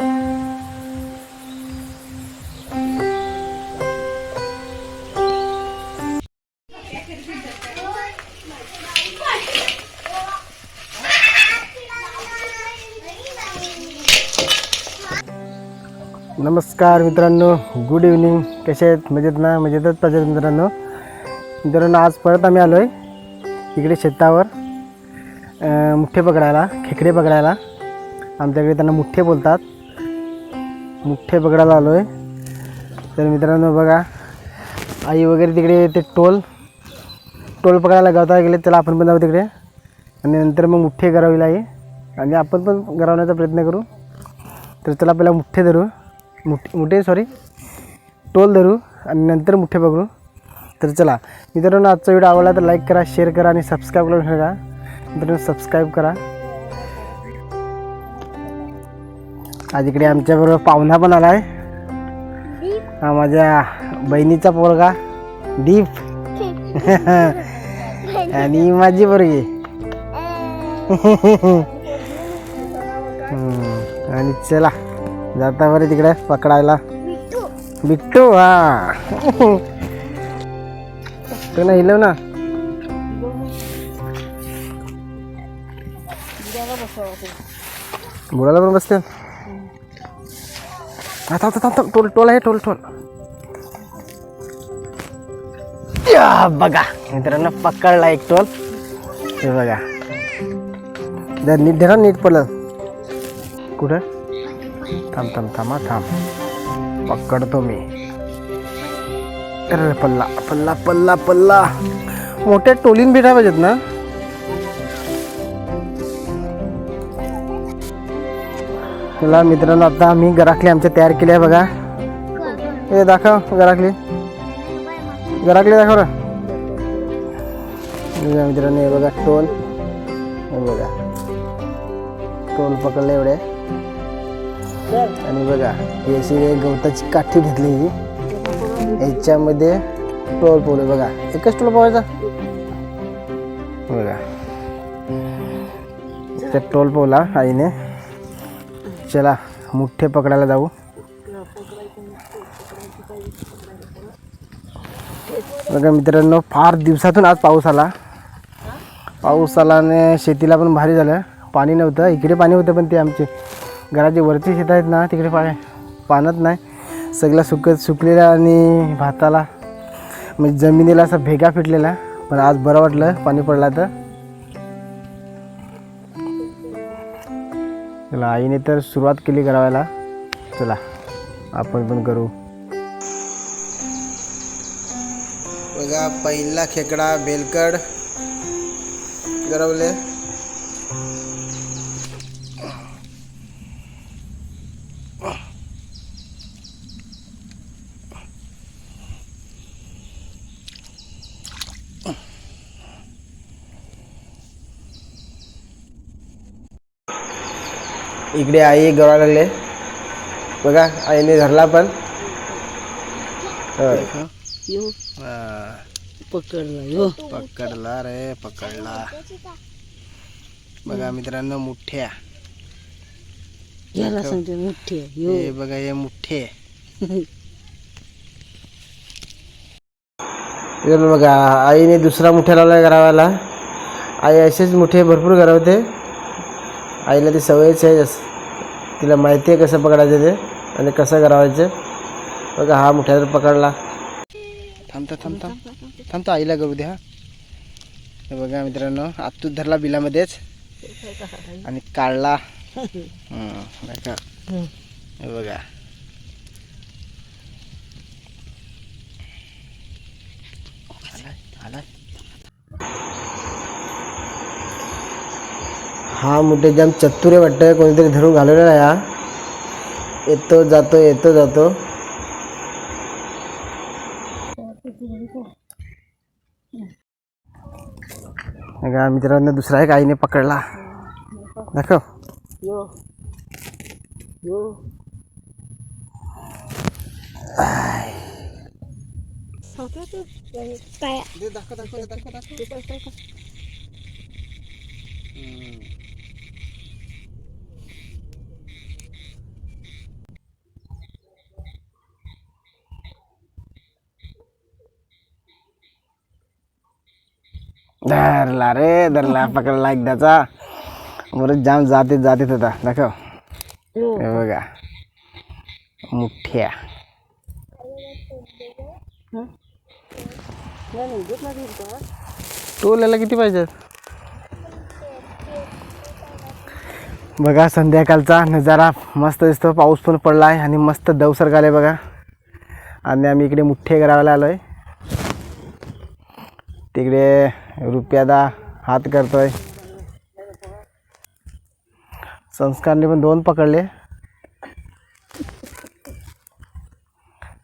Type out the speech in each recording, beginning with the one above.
नमस्कार मित्रांनो good evening कसे आहेत? मजेत ना? मजेतच पाहिजे मित्रांनो. मित्रांनो आज परत आम्ही आलो आहे इकडे शेतावर मुठ्ठे पकडायला खेकडे पकडायला. आमच्याकडे त्यांना मुठ्ठे बोलतात. मुठ्ठे पकडायला आलो आहे तर मित्रांनो बघा आई वगैरे तिकडे ते टोल. टोल पकडायला गावता गेले त्याला आपण पण जाऊ तिकडे. आणि नंतर मग मुठ्ठे करावी आहे. आणि आपण पण गरवण्याचा प्रयत्न करू. तर त्याला पहिला मुठ्ठे धरू. मुठे मुठे सॉरी टोल धरू आणि नंतर मुठे पकडू. तर चला मित्रांनो आजचा व्हिडिओ आवडला तर लाईक करा शेअर करा आणि सबस्क्राईब करून ठेवा. मित्रांनो सबस्क्राईब करा. आज इकडे आमच्याबरोबर पाहुणा पण आला आहे हा माझ्या बहिणीचा पोरगा दीप. आणि माझी पोरगी. आणि चला जाता बरे तिकडे पकडायला. बिट्टू हा. तू ना हिलव ना. बुडाला पण बसते. हा, थांब थांब थांब टोल टोल आहे टोल टोल या, बघा मित्रांनो पकडला एक टोल हे बघा जर नीट धरा नीट पडलं कुठं थांब थांब थांबा थांब पकडतो मी अरे पल्ला पल्ला पल्ला पल्ला मोठ्या टोलीन भेटा पाहिजेत ना तुला मित्रांनो आता आम्ही घराकली आमच्या तयार केली आहे बघा. हे दाखव घराकली घराकली दाखव बघा मित्रांनो हे बघा टोल. हे बघा. टोल पकडले एवढे. आणि बघा ही अशी गवताची काठी घेतली ही. ह्याच्यामध्ये टोल पोल बघा एकच टोल पोहायचा बघा. त्या टोल पोला आईने. चला मुठ्ठे पकडायला जाऊ. बघा मित्रांनो फार दिवसातून आज पाऊस आला. पाऊस आला आणि शेतीला पण भारी झालं. पाणी नव्हतं. इकडे पाणी होतं पण ते आमचे घराचे वरती शेत आहेत ना तिकडे पाणी पाण्यात नाही. सगळं सुकत सुकलेलं आणि भाताला म्हणजे जमिनीला असा भेगा फिटलेला. पण आज बरं वाटलं पाणी पडला तर. चला आईने तर सुरुवात केली करावायला चला आपण पण करू. बघा पहिला खेकडा बेलकड गरवले. इकडे आई गरवा लागले. बघा आईने धरला पण. पकडला यो. पकडला रे पकडला. बघा मित्रांनो मुठ्या याला सांगते हे बघा हे मुठ्ठे. हे बघा आईने दुसरा मुठ्या लावला गरावाला आई असेच मुठे भरपूर गरवते आईला ती सवयच आहे. तिला माहिती आहे कसं पकडायचं ते आणि कसं करावायचं बघा हा मुठ्या पकडला. थांबता थांबता. थांबता आईला करू द्या. हे बघा मित्रांनो आतूत धरला बिलामध्येच. आणि काढला. बघा हे बघा. हा मोठे जाम चतुरे वाटतं कोणीतरी धरून घालवलेला आहे हा. येतो जातो येतो जातो. बघा मित्रांनो दुसरा एक आईने पकडला. दाखव. यो. यो. दाखव दाखव दाखव धरला रे धरला पकडला एकदाचा. बरं जाम जाते जाते होता दाखव. यो हे बघा. मुठ्या. हं? टोल्याला किती पाहिजेत? बघा संध्याकाळचा नजारा. मस्त दिसतो पाऊस पण पडला आहे आणि मस्त दवसर आले बघा. आणि आम्ही इकडे मुठ्ठे करायला आलो आहे तिकडे रुपयादा हात करतोय. संस्कारने पण दोन पकडले.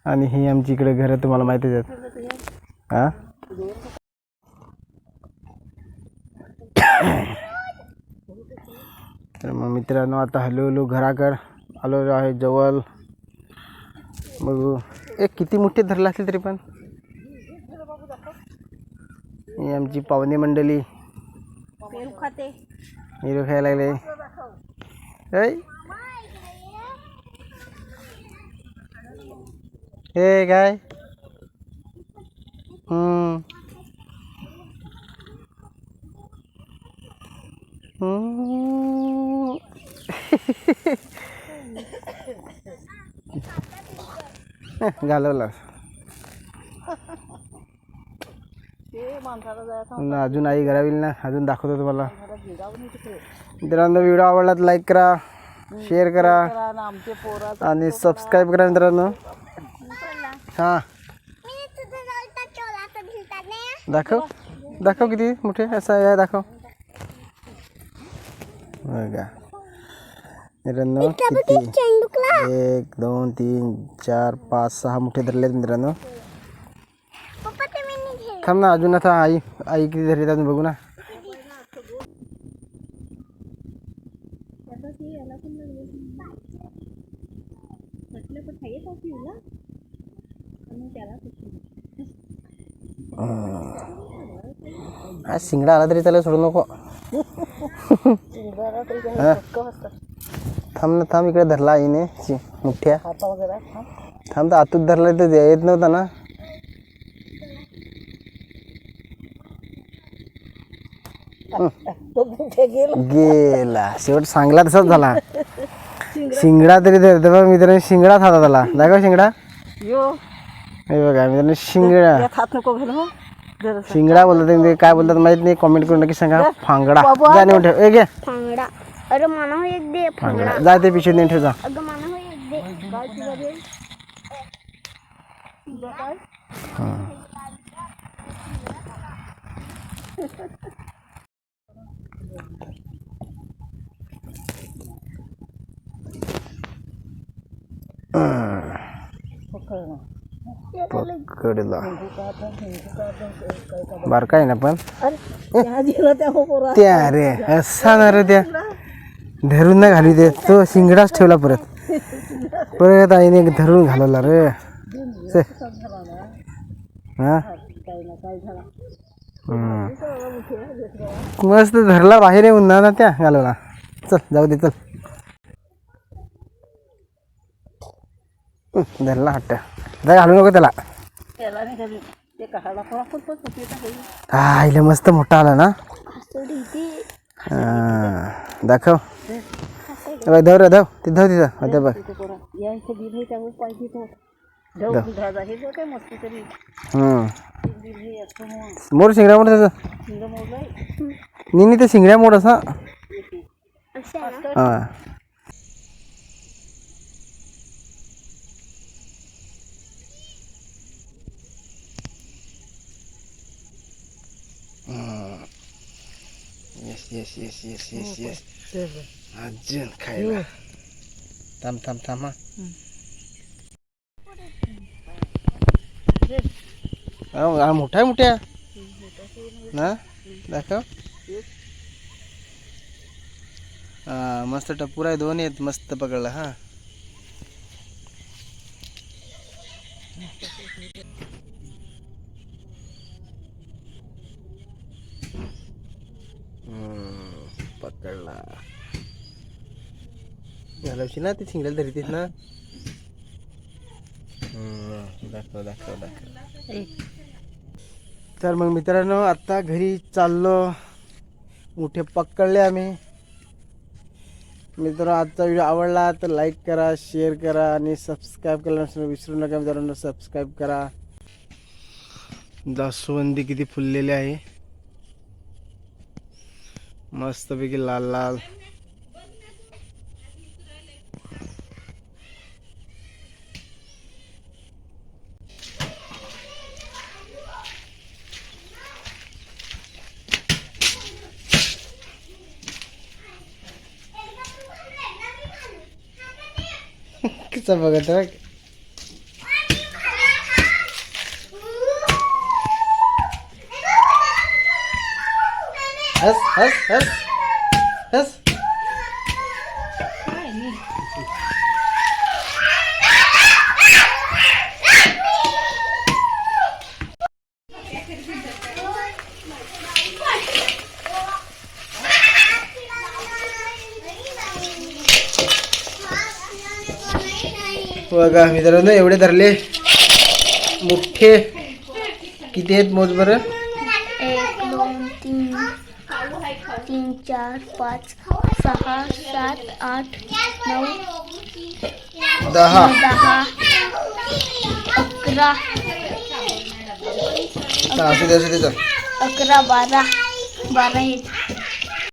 आणि ही आमची इकडे घरं तुम्हाला माहितीच आहेत. हां? तर मग मित्रांनो आता हळूहळू घराकर घराकड आलो आहे जवळ. बघू. एक किती मोठे धरला असतील तरी पण. ही आमची पाहुणे मंडळी पेरू खाते हिरो खायला लागले ऐ. हे काय हम्म. हम्म. घालवला पुन्हा अजून आई घरावील ना अजून दाखवतो तुम्हाला. मित्रांनो व्हिडिओ आवडला तर लाईक करा. शेअर करा आणि आमचे पोरा आणि सबस्क्राईब करा मित्रांनो. हां. दाखव. दाखव किती मोठे असं आहे दाखव. बघा. मित्रांनो किती? एक दोन तीन चार पाच सहा मोठे धरलेत मित्रांनो. थांब ना अजून आता आई आई किती धरली अजून बघू ना. आज शिंगडा आला तरी त्याला सोडू नको. थांब ना थांब इकडे धरला आईने मुठ्या? थांब. तर आतूत धरला तर येत नव्हता ना तो कुठे गेला. गेला शेवट सांगला तसाच झाला. शिंगडा. तरी धरतो बघ मित्रांनो शिंगडाच हातात आला दाखव शिंगडा. यो. हे बघा मित्रांनो शिंगडा. हं. शिंगडा बोलतात ते काय बोलतात माहीत नाही. कमेंट करून नक्की सांगा. फांगडा. जा नेऊन ठेव. ए घे. फांगडा. अरे मला हो एक दे फांगडा. जा ते पिशवीत नेऊन ठेव जा. हो. एक दे काय ना. पकडला. बारका आहे ना पण? अरे त्या गेला त्या हो पोरा त्या रे असा ना रे त्या. धरून नाही घालू दे तो शिंगडाच ठेवला परत. परत आईने धरून घालवला रे. हा? मस्त धरला बाहेर येऊन ना त्या घालवला. चल जाऊ दे चल. धरला हट्ट घालू नको त्याला? हा इले मस्त मोठा आला ना. दाखव. धर रे, धर ते धर. तिथं बघ. मोर शिंगड्या मोड त्याचं शिंग मोडलाय निनी ते शिंगड्या मोड असा असं आहे ना हा yes yes yes yes yes yes अजून खायला थांब थांब थांब हा हा मोठा आहे मोठ्या? ना? दाखव. हा मस्त टप्पूर आहे दोन आहेत मस्त पकडला हा. पकडला. घालवशी ना ती शिंगड्याला धरतीस ना? दाखव दाखव दाखव. तर मग मित्रांनो आत्ता घरी चाललो. मोठे पकडले आम्ही. मित्रांनो आजचा व्हिडिओ आवडला तर लाईक करा शेअर करा आणि सबस्क्राईब करायला विसरू नका मित्रांनो सबस्क्राईब करा. जास्वंदी किती फुललेली आहे. मस्तपैकी लाल लाल. कसं बघत आहे हस हस हस हस. बघा मित्रांनो एवढे धरले. मोठे. किती आहेत मोज बरं? एक दोन तीन तीन चार पाच सहा सात आठ नऊ दहा. दहा अकरा असू दे असू दे अकरा बारा बारा आहेत.